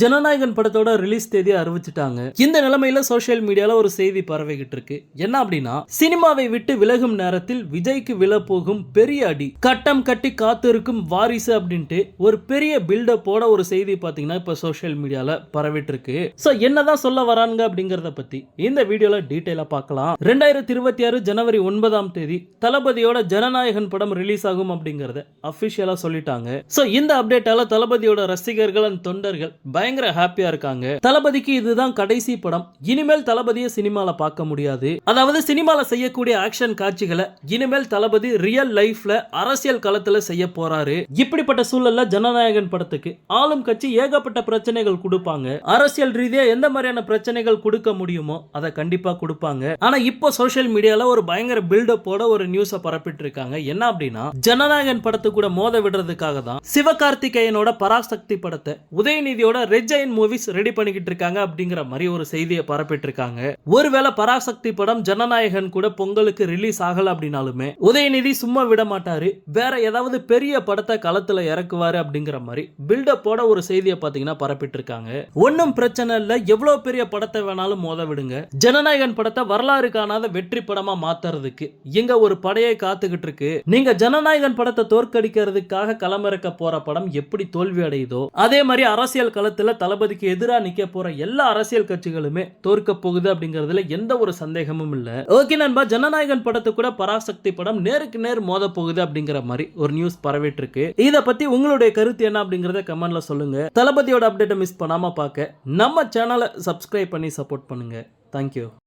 ஜனநாயகன் படத்தோட ரிலீஸ் தேதியை அறிவிச்சிட்டாங்க. இந்த நிலைமையில சோசியல் மீடியால ஒரு செய்தி பரவிக்கிட்டு இருக்கு. என்ன அப்படின்னா சினிமாவை விட்டு விலகும் நேரத்தில் விஜய்க்கு விழப்போகும் பெரிய அடி. கட்டம் கட்டி காத்திருக்கும் வாரிசு அப்படின்ட்டு ஒரு பெரிய பில்டப்போட ஒரு செய்தி பாத்தீங்கன்னா இப்ப சோஷியல் மீடியால பரவிட்டு இருக்கு. சோ என்னதான் சொல்ல வராங்க அப்படிங்கறத பத்தி இந்த வீடியோல டீட்டெயிலா பார்க்கலாம். ரெண்டாயிரத்தி இருபத்தி ஆறு ஜனவரி ஒன்பதாம் தேதி தளபதியோட ஜனநாயகன் படம் ரிலீஸ் ஆகும் அப்படிங்கறத அபிஷியலா சொல்லிட்டாங்க. சோ இந்த அப்டேட்டால தளபதியோட ரசிகர்கள் அண்ட் தொண்டர்கள் பயங்கர ஹாப்பியா இருக்காங்க. தளபதிக்கு இதுதான் கடைசி படம். இனிமேல் தளபதியை சினிமால பார்க்க முடியாது. அதாவது சினிமால செய்யக்கூடிய ஆக்ஷன் காட்சிகளை இனிமேல் தளபதி ரியல் லைஃப்ல அரசியல் களத்துல செய்ய போறாரு. இப்படிப்பட்ட சூழல்ல ஜனநாயகன் படத்துக்கு ஆளும் கட்சி ஏகப்பட்ட பிரச்சனைகள் கொடுப்பாங்க. அரசியல் ரீதியா எந்த மாதிரியான பிரச்சனைகள் கொடுக்க முடியுமோ அதை கண்டிப்பா கொடுப்பாங்க. ஆனா இப்போ சோசியல் மீடியால ஒரு பயங்கர பில்டப்போட ஒரு நியூஸ பரப்பிட்டு இருக்காங்க என்ன அப்படின்னா ஜனநாயகன் படத்து கூட மோத விடுறதுக்காக தான் சிவகார்த்திகேயனோட பராசக்தி படத்தை உதயநிதியோட ரெட் ஜெயின் மூவிஸ் ரெடி பண்ணிக்கிட்டு இருக்காங்க அப்படிங்கிற மாதிரி ஒரு செய்தியை பரப்பிட்டு இருக்காங்க ஒருவேளை பராசக்தி படம் ஜனநாயகன் கூட பொங்கலுக்கு ரிலீஸ் ஆகல அப்படின்னாலுமே உதயநிதி சும்மா விட மாட்டாரு. வேற ஏதாவது பெரிய படத்தை களத்துல இறக்குவாரு அப்படிங்கிற மாதிரி பில்டப்போட ஒரு செய்தியை பாத்தீங்கன்னா பரப்பிட்டு இருக்காங்க ஒன்னும் பிரச்சனை இல்ல. எவ்வளவு பெரிய படத்தை வேணாலும் மோத விடுங்க. ஜனநாயகன் படத்தை வரலாறு காணாத வெற்றி படமா மாத்துறதுக்கு எங்க ஒரு படையை காத்துக்கிட்டு இருக்கு. நீங்க ஜனநாயகன் படத்தை தோற்கடிக்கிறதுக்காக களமிறக்க போற படம் எப்படி தோல்வி அடையுதோ அதே மாதிரி அரசியல் களத்துல தளபதிக்கு எதிரா நிக்க போற எல்லா அரசியல் கட்சிகளுமே தோற்க போகுது அப்படிங்கிறதுல எந்த ஒரு சந்தேகமும் இல்ல. ஓகே நண்பா ஜனநாயகன் படத்து கூட பராசக்தி படம் நேருக்கு நேர் மோத போகுது அப்படிங்கிற மாதிரி ஒரு நியூஸ் பரவிட்டு இருக்கு இத பத்தி உங்களுடைய கருத்து என்ன அப்படிங்கறத கமெண்ட்ல சொல்லுங்க. தளபதியோட அப்டேட்டை மிஸ் பண்ணாம பார்க்க நம்ம சேனலை சப்ஸ்கிரைப் பண்ணி சப்போர்ட் பண்ணுங்க. தேங்க்யூ